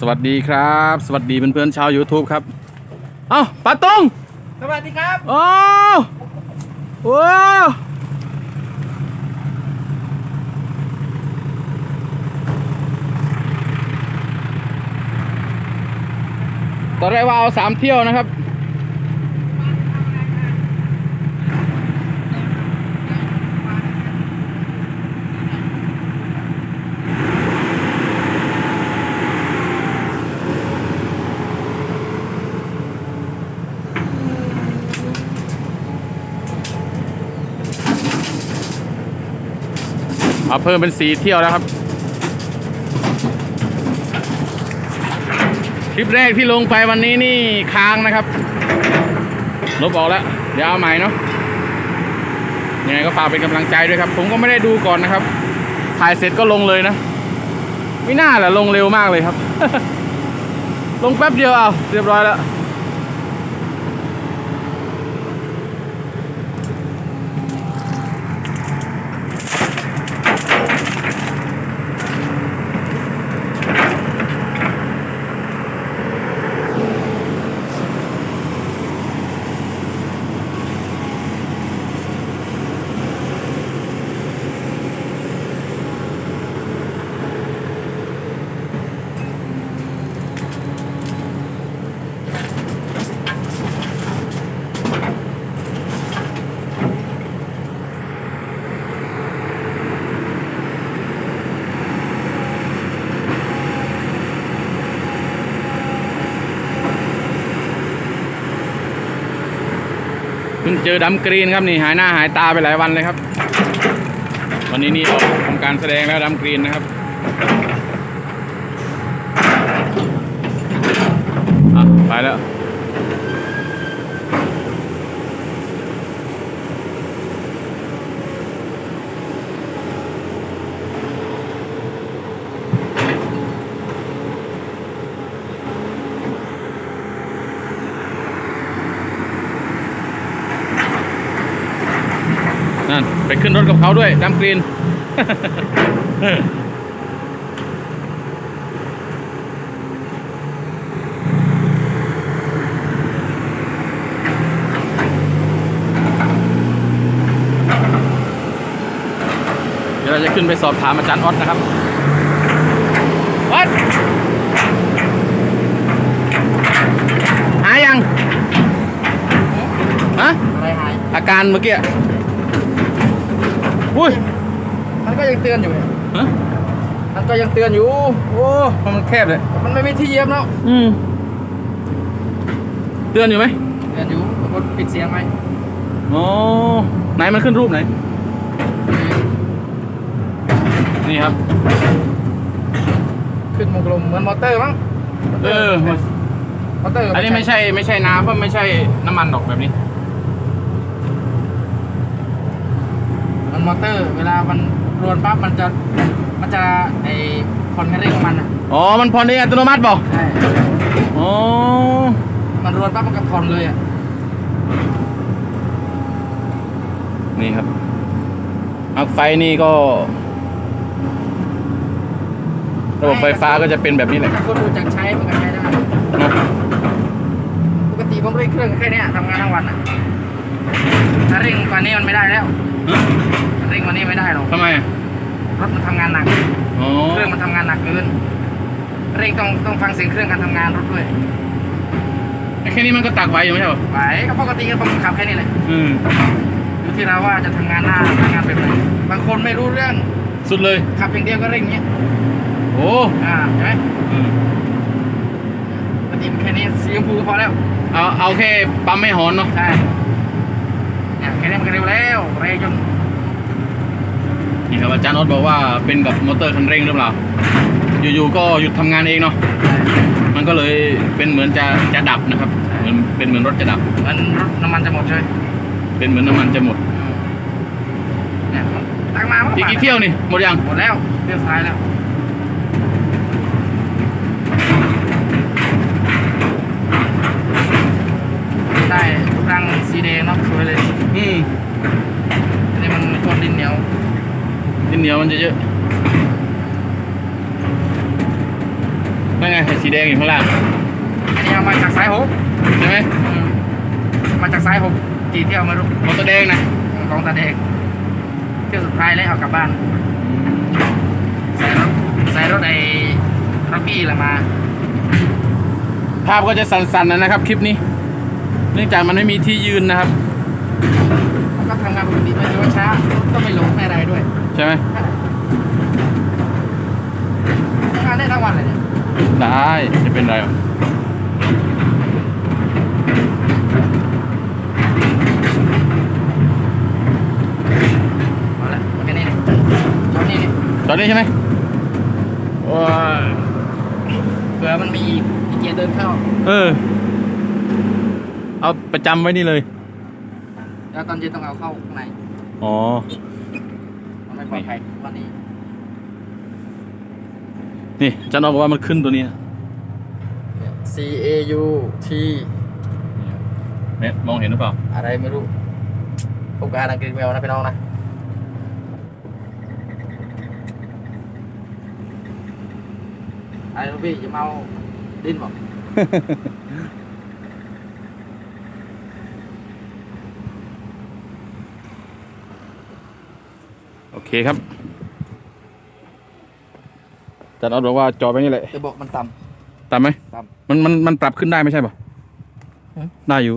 สวัสดีครับ สวัสดีเพื่อนๆชาว YouTube ครับ เอ้าปาตงสวัสดีครับ โอ้โอ้ตอนแรกว่าเอาสามเที่ยวนะครับ เอาเพิ่มเป็นสีเที่ยวแล้วครับ คลิปแรกที่ลงไปวันนี้นี่ค้างนะครับ ลบออกแล้ว เดี๋ยวเอาใหม่เนาะยังไงก็ฝากเป็นกำลังใจด้วยครับ ผมก็ไม่ได้ดูก่อนนะครับ ถ่ายเสร็จก็ลงเลยนะ ไม่น่าแหละลงเร็วมากเลยครับ ลงแป๊บเดียวเอาเรียบร้อยแล้ว เจอดำกรีนครับนี่หายหน้าหายตาไปหลายวันเลยครับ วันนี้นี่ออกทำการแสดงแล้วดำกรีนนะครับอะไปแล้ว นั่นไปขึ้นรถกับเขาด้วยดำกรีน เดี๋ยวเราจะขึ้นไปสอบถามอาจารย์ออสนะครับออสหายยัง ฮะอะไรหายอาการเมื่อกี้ อุ้ยมันก็ยังเตือนอยู่ฮะมันก็ยังเตือนอยู่ โอ้มันแคบเลย มันไม่มีที่เหยียบแล้วอืมเตือนอยู่ไหมเตือนอยู่กดปิดเสียงไว้อ๋อไหนมันขึ้นรูปไหน นี่ครับ ขึ้นมุกลมเหมือนมอเตอร์มั้งเออมอเตอร์อันนี้ไม่ใช่ไม่ใช่น้ำเพราะไม่ใช่น้ำมันดอกแบบนี้ มันมอเตอร์ เวลามันรวนปั๊บมันจะมันจะไอคอนคันเร่งของมันอะอ๋อ มันผ่อนเองอัตโนมัติเปล่าใช่อ๋อ มันรวนปั๊บมันก็ทอนเลยอะนี่ครับอักไฟนี่ก็ ระบบไฟฟ้าก็จะเป็นแบบนี้แหละถ้าคนรู้จักใช้มันก็ใช้ได้นะปกติผมเร่งเครื่องแค่เนี้ยทำงานทั้งวันอะถ้าเร่งกว่านี้มันไม่ได้แล้วฮะ เร่งกว่านี้ไม่ได้หรอกทำไมอะรถมันทำงานหนักอ๋อเครื่องมันทำงานหนักเกินเร่งต้องต้องฟังเสียงเครื่องการทำงานรถด้วยแค่นี้มันก็ตักไว้อยู่ไม่ใช่เหรอไหวก็ปกติก็ผมขับแค่นี้แหละอืมอยู่ที่เราว่าจะทำงานหน้าทำงานแบบไหนบางคนไม่รู้เรื่องสุดเลย ขับอย่างเดียวก็เร่งเงี้ยโอ้อ่าใช่ไหมอืมปกติมันแค่นี้สีชมพูก็พอแล้วเอาเอาแค่ปั๊มไม่หอนเนาะใช่ เนี่ยแค่นี้มันก็เร็วแล้วเร็วจนนี่ครับอาจารย์ออสบอกว่าเป็นกับมอเตอร์คันเร่งหรือเปล่า อยู่ๆก็หยุดทำงานเองเนาะ มันก็เลยเป็นเหมือนจะจะดับนะครับ เหมือนเป็นเหมือนรถจะดับ มันรถน้ำมันจะหมดใช่ไหมเป็นเหมือนน้ำมันจะหมดเนี่ยตั้งมามันอีกกี่เที่ยวนี่ หมดยัง หมดแล้ว เที่ยวสุดท้ายแล้วได้ รังสีแดงเนาะสวยเลยอืมอันนี้มันก้อนดินเหนียว ดินเหนียวมันจะเยอะไหนนั่นไงสีแดงอยู่ข้างล่างอันนี้เอามาจากสายหกใช่ไหมอืมมาจากสายหกกี่เที่ยวไมารู้มอเตอร์แดงนะของตาเด็กเที่ยวสุดท้ายแล้วเอากลับบ้านใส่รถใส่รถไอ้ร็อกกี้แหละมา ภาพก็จะสั่นๆนะครับคลิปนี้ เนื่องจากมันไม่มีที่ยืนนะครับมันก็ทำงานปกติไม่ถือว่าช้าก็ไม่หลงไม่อะไรด้วยใช่ไหมทำงานได้ทั้งวันเลยเนี่ยได้จะเป็นไรหรอกเอาละมันก็นี่นี่จอดนี่นี่ตอนนี้ใช่ไหมว้าเผื่อมันมีอีกอีกเกียร์เดินเข้า เออ เอาประจำไว้นี่เลย แล้วตอนเย็นต้องเอาเข้าข้างในอ๋อ มันไม่ปลอดภัยวันนี้นี่อาจารย์บอกว่ามันขึ้นตัวนี้ C A U T เนี่ยมองเห็นหรือเปล่า อะไรไม่รู้ผมก็อ่านอังกฤษไม่เอานะพี่น้องนะอะไรลูกพี่อย่าเมาดิ้นบอก โอเคครับอาจารย์ออสบอกว่าจอไปนี่แหละจะบอกมันต่ ตามไหมตามมันมันมันปรับขึ้นได้ไม่ใช่ป่ะฮะได้อยู่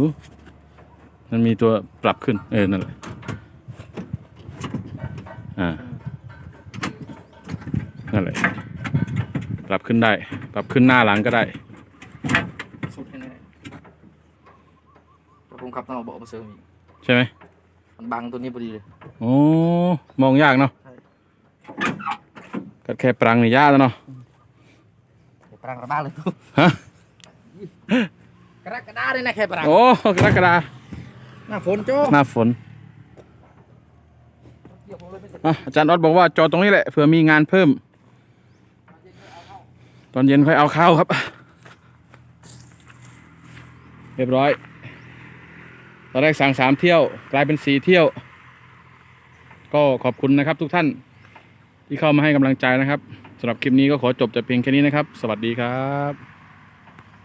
มันมีตัวปรับขึ้น เออ นั่นแหละ อ่า นั่นแหละ ปรับขึ้นได้ ปรับขึ้นหน้าหลังก็ได้ำสุดแค่นี้แต่ผมขับต้องเอาเบาะมาเสริมอีกใช่ไหม มันบังตัวนี้พอดีเลย โอ้มองยากเนาะใช่ก็แค่ปรังนี่ยากแล้วเนาะเดี๋ยวปรังระบ้าเลยทุกฮะกระกระดาเลยนะแค่ปรังโอ้กรกฎาหน้าฝนโจ้หน้าฝนเดี๋ยวผมเลยไปเสร็จอะอาจารย์ออสบอกว่าจอตรงนี้แหละเผื่อมีงานเพิ่ม ตอนเย็นค่อยเอาเข้าครับ เรียบร้อย ตอนแรกสั่งสามเที่ยวกลายเป็นสี่เที่ยว ก็ขอบคุณนะครับทุกท่านที่เข้ามาให้กำลังใจนะครับสำหรับคลิปนี้ก็ขอจบแต่เพียงแค่นี้นะครับ สวัสดีครับ